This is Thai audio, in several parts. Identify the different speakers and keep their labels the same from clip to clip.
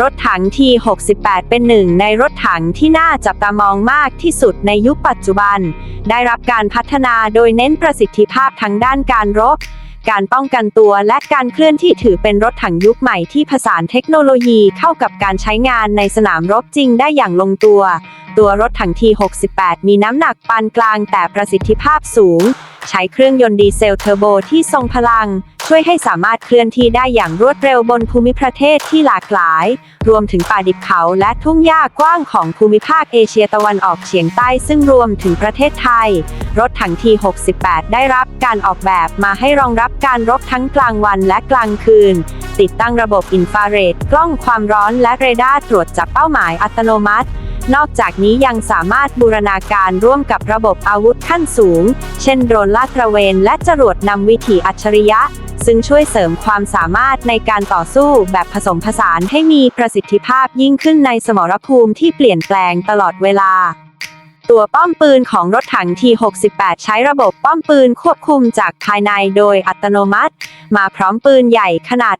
Speaker 1: รถถังที68 เป็นหนึ่งในรถถังที่น่าจับตามองมากที่สุดในยุคปัจจุบัน ได้รับการพัฒนาโดยเน้นประสิทธิภาพทั้งด้านการรบ การป้องกันตัวและการเคลื่อนที่ถือเป็นรถถังยุคใหม่ที่ผสานเทคโนโลยีเข้ากับการใช้งานในสนามรบจริงได้อย่างลงตัว ตัวรถถังที68 มีน้ำหนักปานกลางแต่ประสิทธิภาพสูง ใช้เครื่องยนต์ดีเซลเทอร์โบที่ทรงพลัง ช่วยให้สามารถเคลื่อนที่ได้อย่างรวดเร็วบนภูมิประเทศที่หลากหลาย รวมถึงป่าดิบเขาและทุ่งหญ้ากว้างของภูมิภาคเอเชียตะวันออกเฉียงใต้ซึ่งรวมถึงประเทศไทย รถถังที 68 ได้รับการออกแบบมาให้รองรับการรบทั้งกลางวันและกลางคืน ติดตั้งระบบอินฟราเรดกล้องความร้อนและเรดาร์ตรวจจับเป้าหมายอัตโนมัตินอกจากนี้ยังสามารถบูรณาการร่วมกับระบบอาวุธขั้นสูง เช่นโดรนลาดตระเวนและจรวดนำวิถีอัจฉริยะซึ่งช่วยเสริมความสามารถในการต่อสู้แบบผสมผสานให้มีประสิทธิภาพยิ่งขึ้นในสมรภูมิที่เปลี่ยนแปลงตลอดเวลา ตัวป้อมปืนของรถถัง T68 ใช้ระบบป้อมปืนควบคุมจากภายในโดยอัตโนมัติ มาพร้อมปืนใหญ่ขนาด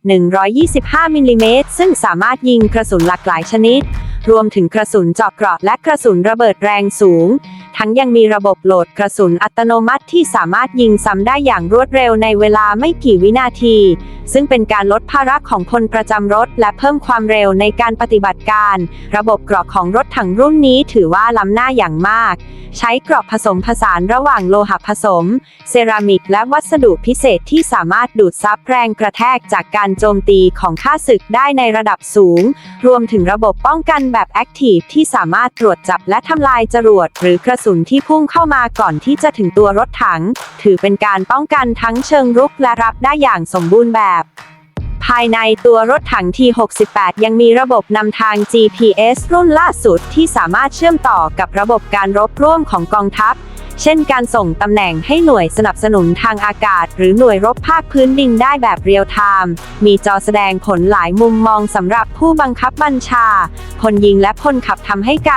Speaker 1: 125 มิลลิเมตร ซึ่งสามารถยิงกระสุนหลากหลายชนิด รวมถึงกระสุนเจาะเกราะและกระสุนระเบิดแรงสูง ทั้งยังมีระบบโหลดกระสุนอัตโนมัติที่สามารถยิงซ้ำได้อย่างรวดเร็วในเวลาไม่กี่วินาที ซึ่งเป็นการลดภาระของพลประจำรถ และเพิ่มความเร็วในการปฏิบัติการ ระบบเกราะของรถถังรุ่นนี้ถือว่าล้ำหน้าอย่างมาก ใช้เกราะผสมผสานระหว่างโลหะผสม เซรามิก และวัสดุพิเศษที่สามารถดูดซับแรงกระแทกจากการโจมตีของข้าศึกได้ในระดับสูง รวมถึงระบบป้องกันแบบแอคทีฟที่สามารถตรวจจับและทำลายจรวดหรือกระสุนที่พุ่งเข้ามาก่อนที่จะถึงตัวรถถัง ถือเป็นการป้องกันทั้งเชิงรุกและรับได้อย่างสมบูรณ์แบบ ภายในตัวรถถัง T68 ยังมีระบบนำทาง GPS รุ่นล่าสุดที่สามารถเชื่อมต่อกับระบบการรบร่วมของกองทัพ เช่นการส่งตำแหน่งให้หน่วยสนับสนุนทางอากาศ หรือหน่วยรบภาคพื้นดินได้แบบเรียลไทม์มีจอแสดงผลหลายมุมมองสำหรับผู้บังคับบัญชาพลยิงและพลขับทำให้การ